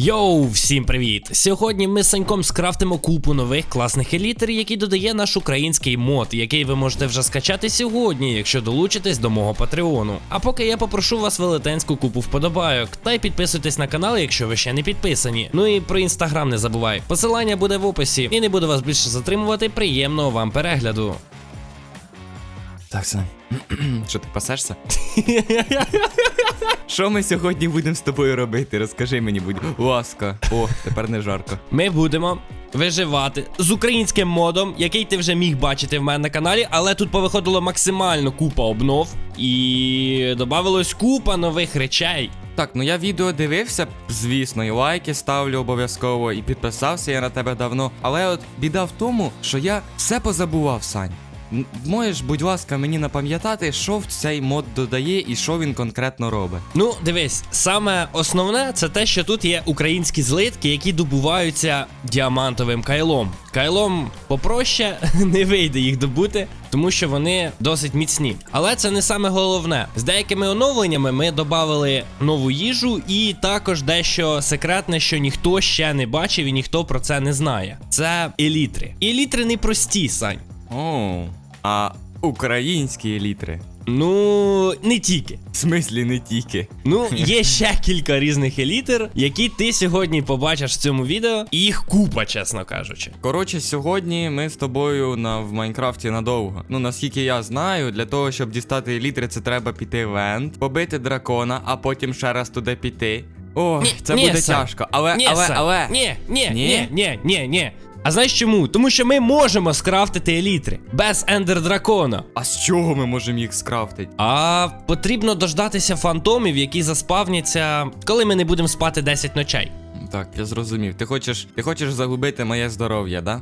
Йоу, всім привіт! Сьогодні ми з Саньком скрафтимо купу нових класних елітер, які додає наш український мод, який ви можете вже скачати сьогодні, якщо долучитесь до мого патреону. А поки я попрошу вас велетенську купу вподобайок, та й підписуйтесь на канал, якщо ви ще не підписані. Ну і про інстаграм не забувай. Посилання буде в описі, і не буду вас більше затримувати. Приємного вам перегляду. Так, Сань. Що ти пасешся? Що ми сьогодні будемо з тобою робити? Розкажи мені, будь ласка. О, тепер не жарко. Ми будемо виживати з українським модом, який ти вже міг бачити в мене на каналі, але тут повиходило максимально купа обнов і додавалось купа нових речей. Так, ну я відео дивився, звісно, і лайки ставлю обов'язково, і підписався я на тебе давно. Але от біда в тому, що я все позабував, Сань. Можеш, будь ласка, мені напам'ятати, що в цей мод додає і що він конкретно робить. Ну, дивись, саме основне це те, що тут є українські злитки, які добуваються діамантовим кайлом. Кайлом попроще не вийде їх добути, тому що вони досить міцні. Але це не саме головне. З деякими оновленнями ми додали нову їжу і також дещо секретне, що ніхто ще не бачив і ніхто про це не знає. Це елітри. Елітри не прості, Сань. О, а українські елітри. Ну, не тільки. В смислі не тільки. Ну, є ще кілька різних елітер, які ти сьогодні побачиш в цьому відео, і їх купа, чесно кажучи. Коротше, сьогодні ми з тобою на в Майнкрафті надовго. Ну наскільки я знаю, для того, щоб дістати елітри, це треба піти в Енд, побити дракона, а потім ще раз туди піти. О, це ні, буде Сань. тяжко. Але, Ні, але, Сань, але. Ні, ні, Ні? ні, ні, ні, ні. А знаєш чому? Тому що ми можемо скрафтити елітри без ендер дракона. А з чого ми можемо їх скрафтити? А потрібно дождатися фантомів, які заспавняться, коли ми не будемо спати 10 ночей. Так, я зрозумів. Ти хочеш, ти хочеш загубити моє здоров'я, да?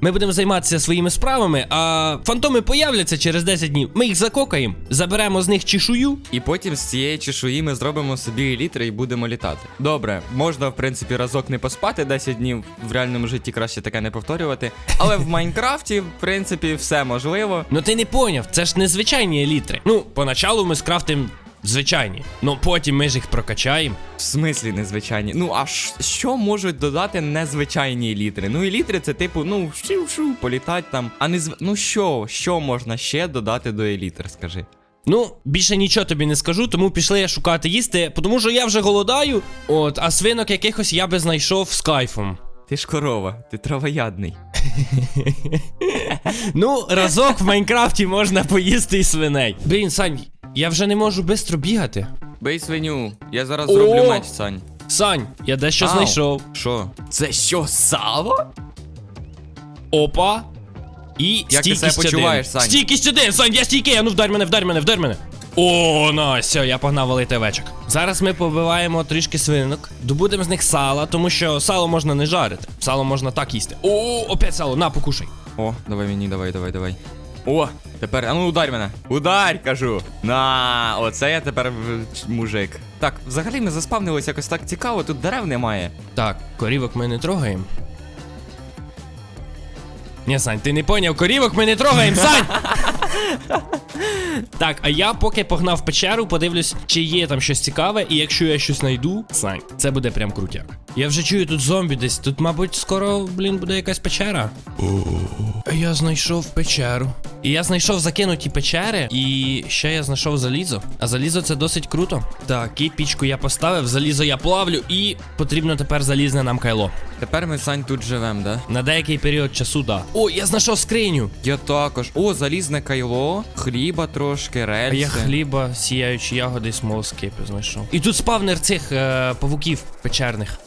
Ми будемо займатися своїми справами, а фантоми появляться через 10 днів. Ми їх закокаємо, заберемо з них чешую. І потім з цієї чешуї ми зробимо собі елітри і будемо літати. Добре, можна, в принципі, разок не поспати 10 днів. В реальному житті краще таке не повторювати. Але в Майнкрафті, в принципі, все можливо. Ну ти не поняв, це ж не звичайні елітри. Ну, поначалу ми скрафтимо звичайні, ну потім ми ж їх прокачаємо. В смислі незвичайні. Ну а що можуть додати незвичайні елітри? Ну, елітри це типу, ну, шу-шу, політать там. А не зв... Ну що, що можна ще додати до елітр, скажи? Ну, більше нічого тобі не скажу, тому пішли я шукати їсти, тому що я вже голодаю. От, а свинок якихось я би знайшов з кайфом. Ти ж корова, ти травоядний. Ну, разок в Майнкрафті можна поїсти і свиней. Блін, Сань, я вже не можу швидко бігати. Бий свиню, я зараз О! зроблю меч, Сань. Сань, я дещо Ау. знайшов. Що? Це що, сало? Опа. І Як ти стійкість себе один. почуваєш, Сань? Стійкість один, Сань, я стійкий, а ну вдарь мене, вдарь мене, вдарь мене. О, на, все, я погнав валити овечок. Зараз ми побиваємо трішки свинок, добудемо з них сала, тому що сало можна не жарити. Сало можна так їсти. О, опять сало, на, покушай. О, давай мені, давай, давай, давай. О, тепер, а ну ударь мене. Ударь, кажу. На, оце я тепер мужик. Так, взагалі ми заспавнились якось так цікаво, тут дерев немає. Так, корівок ми не трогаємо. Ні, Сань, ти не поняв, корівок ми не трогаємо, Сань! Так, а я поки погнав в печеру, подивлюсь, чи є там щось цікаве, і якщо я щось знайду, Сань, це буде прям крутяк. Я вже чую тут зомбі десь. Тут, мабуть, скоро, блін, буде якась печера. Я знайшов печеру. І я знайшов закинуті печери, і ще я знайшов залізо. А залізо це досить круто. Так, і пічку я поставив, залізо я плавлю, і потрібно тепер залізне нам кайло. Тепер ми Сань тут живем, да? На деякий період часу, да. О, я знайшов скриню. Я також. О, залізне кайло, хліба трошки, А я хліба, сіяючі ягоди і смолоскипи знайшов. І тут спавнер цих е, павуків печерних.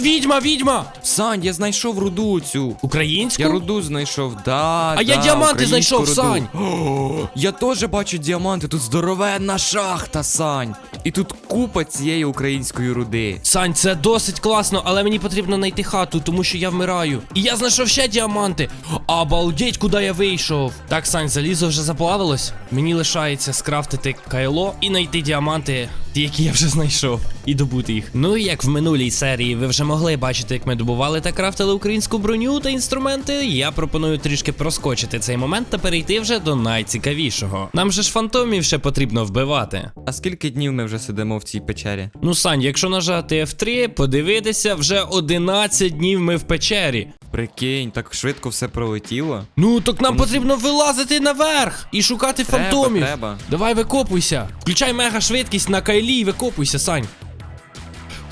Відьма, відьма! Сань, я знайшов руду цю. Українську? Я руду знайшов, да. А я діаманти знайшов, руду. Сань! О, я теж бачу діаманти, тут здоровенна шахта, Сань. І тут купа цієї української руди. Сань, це досить класно, але мені потрібно знайти хату, тому що я вмираю. І я знайшов ще діаманти. Обалдеть, куди я вийшов. Так, Сань, залізо вже заплавилось. Мені лишається скрафтити кайло і знайти діаманти, ті, які я вже знайшов, і добути їх. Ну і як в минулій серії ви вже могли бачити, як ми добували та крафтили українську броню та інструменти, я пропоную трішки проскочити цей момент та перейти вже до найцікавішого. Нам же ж фантомів ще потрібно вбивати. А скільки днів ми вже сидимо в цій печері? Ну, Сань, якщо нажати F3, подивитися, вже 11 днів ми в печері. Прикинь, так швидко все пролетіло. Ну, так нам потрібно вилазити наверх і шукати Треба, фантомів. треба. Давай викопуйся. Включай мега швидкість на кайлі і викопуйся, Сань.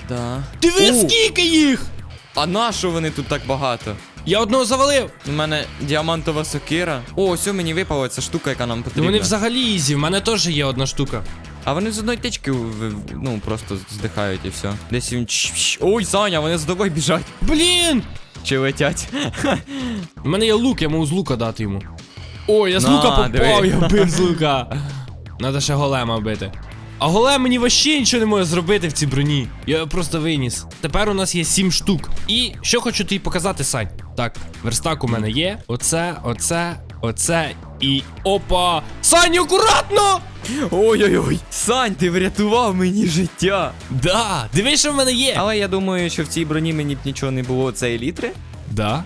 Да. Диви, О! скільки їх! А на що вони тут так багато? Я одного завалив. У мене діамантова сокира. О, ось у мені випала ця штука, яка нам Ну потрібна. вони взагалі ізі, в мене теж є одна штука. А вони з одної в- ну просто здихають і все. Десь він. Ой, Саня, вони з тобою біжать. Блін! Чи летять? У мене є лук, я можу з лука дати йому. О, я з На, лука попав, диви. я бив з лука. Надо ще голема бити. А голем мені вообще нічого не може зробити в цій броні. Я його просто виніс. Тепер у нас є 7 штук. І що хочу тобі показати, Сань. Так, верстак у мене є. Оце, оце, оце і. Опа! Сань, акуратно! Ой-ой-ой, Сань, ти врятував мені життя. Да, дивись, що в мене є. Але я думаю, що в цій броні мені б нічого не було, це елітри. Да.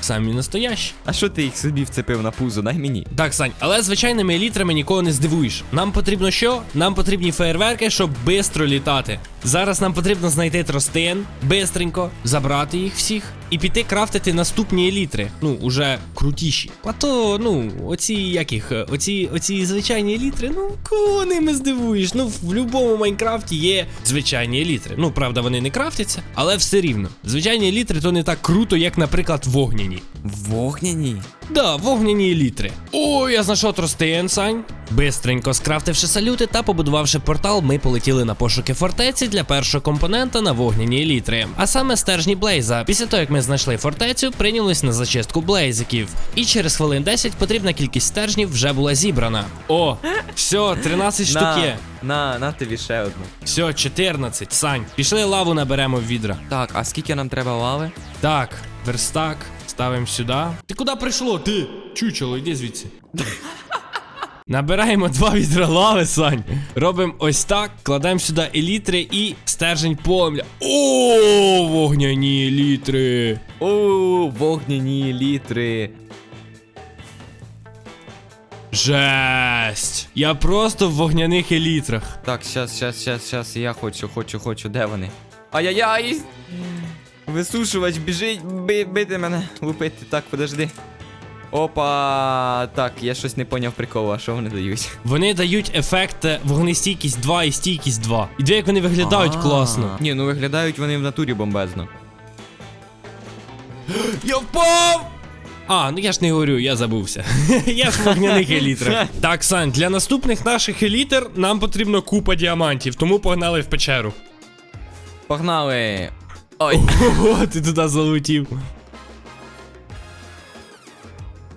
Самі настоящі. А що ти їх собі вцепив на пузо? Дай мені. Так, Сань, але звичайними елітрами нікого не здивуєш. Нам потрібно що? Нам потрібні фейерверки, щоб швидко літати. Зараз нам потрібно знайти тростин, бистренько, забрати їх всіх і піти крафтити наступні елітри. Ну, уже крутіші. А то, ну, оці яких, оці, оці звичайні елітри, ну, кого ними здивуєш? Ну, в будь-якому Майнкрафті є звичайні елітри. Ну, правда, вони не крафтяться, але все рівно. Звичайні елітри то не так круто, як, наприклад, вогняні. Вогняні. Да, вогняні елітри. О, я знайшов тростин, Сань. Бистренько скрафтивши салюти та побудувавши портал, ми полетіли на пошуки фортеці для першого компонента на вогняні елітри. А саме стержні Блейза. Після того, як ми знайшли фортецю, прийнялись на зачистку блейзиків. І через хвилин 10 потрібна кількість стержнів вже була зібрана. О, все, 13 штук є. на, на тобі ще одну. Все, 14. Сань, пішли лаву наберемо в відра. Так, а скільки нам треба лави? Так, верстак, ставимо сюди. Ти куди прийшло? Ти? Чучело, йди звідси. Набираємо два відра лави, Сань. Робимо ось так, кладемо сюди елітри і стержень полум'я. О, вогняні елітри. О, вогняні літри. Жесть. Я просто в вогняних елітрах. Так, щас, щас, щас, щас, я хочу, хочу, хочу, де вони? Ай-яй-яй! Висушувач біжить, би, бити мене, лупити. Так, подожди. Опа, так, я щось не поняв приколу, а що вони дають? Вони дають ефект е, вогнестійкість 2 і стійкість 2. І дві, як вони виглядають класно. Ні, ну виглядають вони в натурі бомбезно. Я впав! А, ну я ж не говорю, я забувся. я ж в вогняних елітрах. так, Сань, для наступних наших елітр нам потрібно купа діамантів, тому погнали в печеру. Погнали! Ой. Ого, ти туди залетів.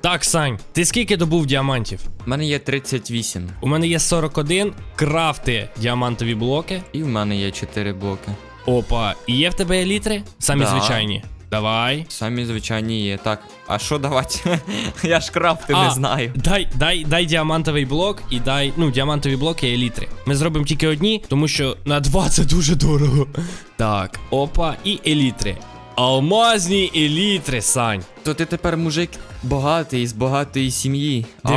Так, Сань, ти скільки добув діамантів? У мене є 38. У мене є 41 крафти діамантові блоки. І в мене є 4 блоки. Опа, і є в тебе елітри? Самі Да. звичайні. Давай. Самі звичайні є. Так, а що давати? я ж крафти А, не знаю. Дай, дай, дай діамантовий блок і дай. Ну, діамантові блоки і елітри. Ми зробимо тільки одні, тому що на два це дуже дорого. Так, опа, і елітри. Алмазні елітри, Сань. То ти тепер мужик багатий, з багатої сім'ї. В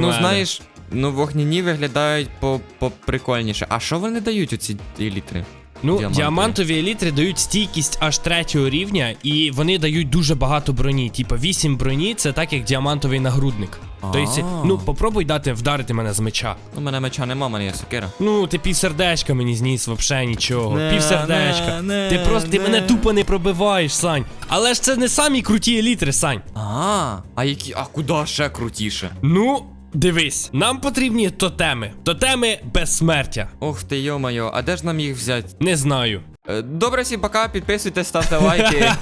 Ну знаєш, ну вогняні виглядають по, по прикольніше. А що вони дають оці елітри? Ну, Діамантові. діамантові елітри дають стійкість аж третього рівня, і вони дають дуже багато броні. Типа 8 броні це так, як діамантовий нагрудник. Тобто, ну попробуй дати вдарити мене з меча. У мене меча нема, мене є сокира. Ну, ти півсердечка мені зніс, вообще нічого. Півсердечка. ти просто ти мене тупо не пробиваєш, Сань. Але ж це не самі круті елітри, Сань. А, а які. А куди ще крутіше? Ну, дивись, нам потрібні тотеми. Тотеми безсмертя. Ох ти йо-моє, а де ж нам їх взяти? Не знаю. Е, Добре, всім пока, підписуйтесь, ставте лайки.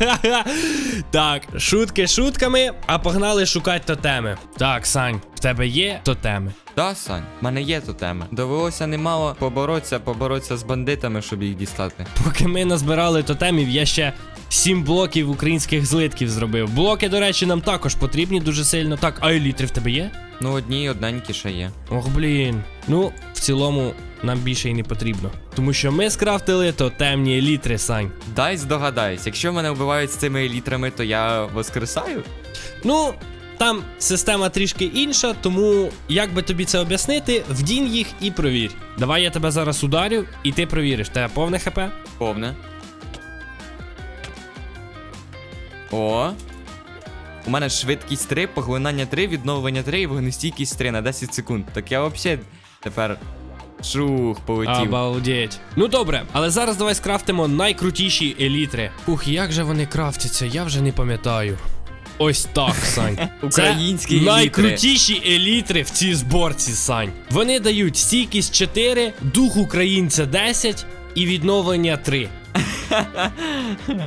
так, шутки шутками, а погнали шукати тотеми. Так, Сань, тебе є тотеми. Да, Сань, в мене є тотеми. Довелося немало поборотися, поборотися з бандитами, щоб їх дістати. Поки ми назбирали тотемів, я ще сім блоків українських злитків зробив. Блоки, до речі, нам також потрібні дуже сильно. Так, а елітри в тебе є? Ну, одні й одненькі ще є. Ох, блін. Ну, в цілому, нам більше і не потрібно. Тому що ми скрафтили тотемні елітри, Сань. Дай здогадаюсь, якщо мене вбивають з цими елітрами, то я воскресаю? Ну, там система трішки інша, тому як би тобі це об'яснити, вдінь їх і провір. Давай я тебе зараз ударю, і ти провіриш. Тебе повне хп? Повне. О. У мене швидкість 3, поглинання 3, відновлення 3 і вогнестійкість 3 на 10 секунд. Так я взагалі тепер. Шух, полетів. Обалдеть. Ну добре, але зараз давай скрафтимо найкрутіші елітри. Ух, як же вони крафтяться, я вже не пам'ятаю. Ось так, Сань. Українські елітри. найкрутіші елітри в цій зборці, Сань. Вони дають стійкість 4, дух українця 10 і відновлення 3.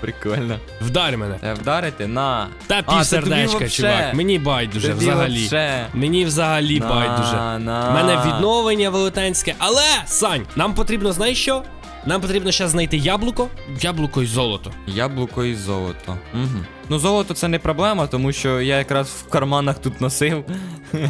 Прикольно. Вдарь мене. Те вдарити на. Та А, пів це тобі вообще. чувак. Мені байдуже Тобі взагалі. вообще. Мені взагалі На, байдуже. на. У мене відновлення велетенське. Але, Сань, нам потрібно, знаєш що? Нам потрібно зараз знайти яблуко, яблуко і золото. Яблуко і золото. Угу. Ну, золото це не проблема, тому що я якраз в карманах тут носив.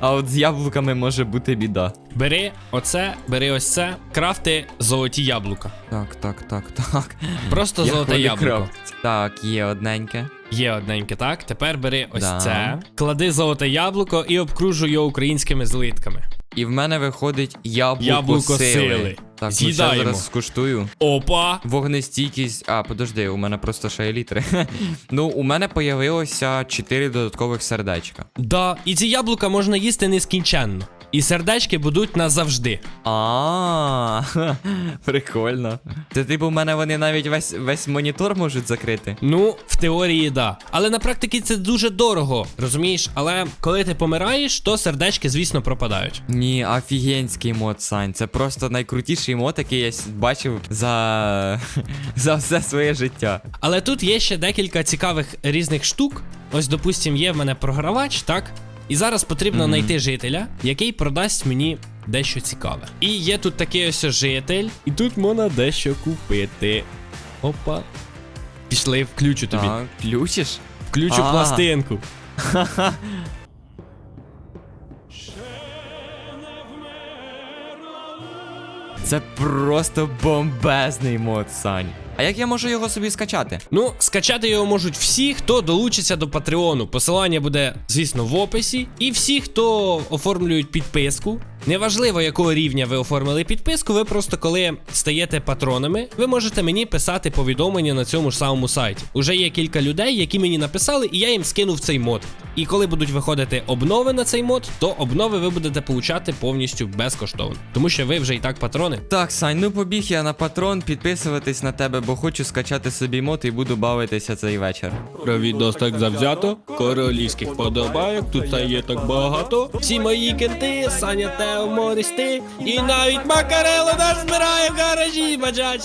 А от з яблуками може бути біда. Бери оце, бери ось це, крафти золоті яблука. Так, так, так, так. Просто Як золоте яблуко. крафтять? Так, є одненьке. Є одненьке, так. Тепер бери ось Да. це, клади золоте яблуко і обкружуй його українськими злитками. І в мене виходить яблуко, Яблуко сили. сили. Так, ну З'їдаємо. ще зараз скуштую. Опа! Вогнестійкість. А, подожди, у мене просто ще елітри. ну, у мене появилося 4 додаткових сердечка. Да, і ці яблука можна їсти нескінченно. І сердечки будуть назавжди. А, прикольно. Це типу, в мене вони навіть весь весь монітор можуть закрити. Ну, в теорії, да. Але на практиці це дуже дорого, розумієш? Але коли ти помираєш, то сердечки, звісно, пропадають. Ні, офігенський мод, Сань. Це просто найкрутіший мод, який я бачив за, за все своє життя. Але тут є ще декілька цікавих різних штук. Ось, допустим, є в мене програвач, так? І зараз потрібно знайти жителя, який продасть мені дещо цікаве. І є тут такий ось житель, і тут можна дещо купити. Опа. Пішли, включу тобі. Так, включиш? Включу А. пластинку. Це просто бомбезний мод, Сань. А як я можу його собі скачати? Ну, скачати його можуть всі, хто долучиться до Патреону. Посилання буде, звісно, в описі. І всі, хто оформлюють підписку. Неважливо, якого рівня ви оформили підписку, ви просто коли стаєте патронами, ви можете мені писати повідомлення на цьому ж самому сайті. Уже є кілька людей, які мені написали, і я їм скинув цей мод. І коли будуть виходити обнови на цей мод, то обнови ви будете получати повністю безкоштовно. Тому що ви вже і так патрони. Так, Сань, ну побіг я на патрон підписуватись на тебе, бо хочу скачати собі мод і буду бавитися цей вечір. Відос так завзято, королівських подобайок, тут є так багато. Всі мої кенти, Саня Мористи, і навіть Макарело нас збирає в гаражі, баджач.